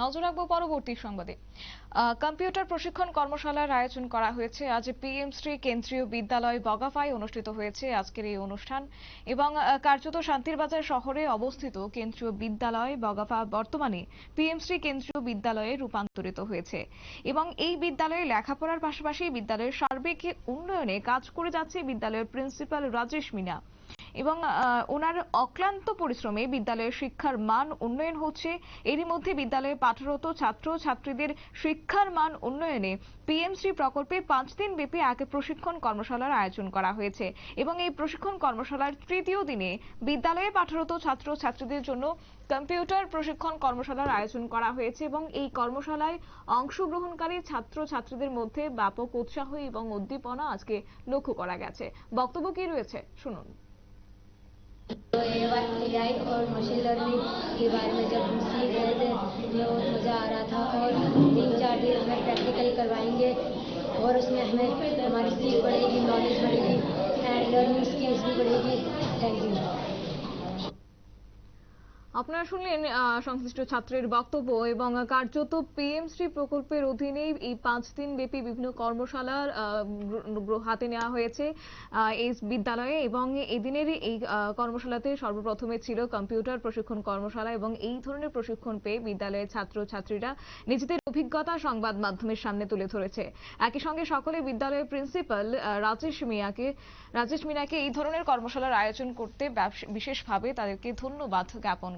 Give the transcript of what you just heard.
নজর রাখব পরবর্তী সংবাদে। কম্পিউটার প্রশিক্ষণ কর্মশালার আয়োজন করা হয়েছে। আজ পিএম শ্রী কেন্দ্রীয় বিদ্যালয় বগাফায় অনুষ্ঠিত হয়েছে আজকের এই অনুষ্ঠান এবং কার্যত শান্তিরবাজার শহরে অবস্থিত কেন্দ্রীয় বিদ্যালয় বগাফা বর্তমানে পিএম শ্রী কেন্দ্রীয় বিদ্যালয়ে রূপান্তরিত হয়েছে এবং এই বিদ্যালয়ে লেখাপড়ার পাশাপাশি বিদ্যালয়ের সার্বিক উন্নয়নে কাজ করে যাচ্ছে বিদ্যালয়ের প্রিন্সিপাল রাজেশ মিনা। এবং ওনার অক্লান্ত পরিশ্রমে বিদ্যালয়ের শিক্ষার মান উন্নয়ন হচ্ছে। এরই মধ্যে বিদ্যালয়ে পাঠরত ছাত্র ছাত্রীদের শিক্ষার মান উন্নয়নে পিএমসি প্রকল্পে পাঁচ দিন ব্যাপী এক প্রশিক্ষণ কর্মশালার আয়োজন করা হয়েছে এবং এই প্রশিক্ষণ কর্মশালার তৃতীয় দিনে বিদ্যালয়ে পাঠরত ছাত্র ছাত্রীদের জন্য কম্পিউটার প্রশিক্ষণ কর্মশালার আয়োজন করা হয়েছে এবং এই কর্মশালায় অংশগ্রহণকারী ছাত্র ছাত্রীদের মধ্যে ব্যাপক উৎসাহ এবং উদ্দীপনা আজকে লক্ষ্য করা গেছে। বক্তব্য কি রয়েছে? শুনুন। एआई और मशीन लर्निंग के बारे में जब हम सीख रहे थे बहुत मज़ा आ रहा था और तीन चार दिन हमें प्रैक्टिकल करवाएँगे और उसमें हमें हमारी सीख बढ़ेगी नॉलेज बढ़ेगी एंड लर्निंग स्किल्स भी बढ़ेगी। थैंक यू আপনারা শুনলেন সংশ্লিষ্ট ছাত্রের বক্তব্য এবং কার্যত পিএমশ্রী প্রকল্পের অধীনে এই পাঁচ দিন ব্যাপী বিভিন্ন কর্মশালার হাতে নেওয়া হয়েছে এই বিদ্যালয়ে এবং এদিনের এই কর্মশালাতে সর্বপ্রথমে ছিল কম্পিউটার প্রশিক্ষণ কর্মশালা এবং এই ধরনের প্রশিক্ষণ পেয়ে বিদ্যালয়ের ছাত্র ছাত্রীরা নিজেদের অভিজ্ঞতা সংবাদ মাধ্যমের সামনে তুলে ধরেছে। একই সঙ্গে সকলে বিদ্যালয়ের প্রিন্সিপাল রাজেশ মিয়াকে, রাজেশ মিনাকে এই ধরনের কর্মশালার আয়োজন করতে বিশেষভাবে তাদেরকে ধন্যবাদ জ্ঞাপন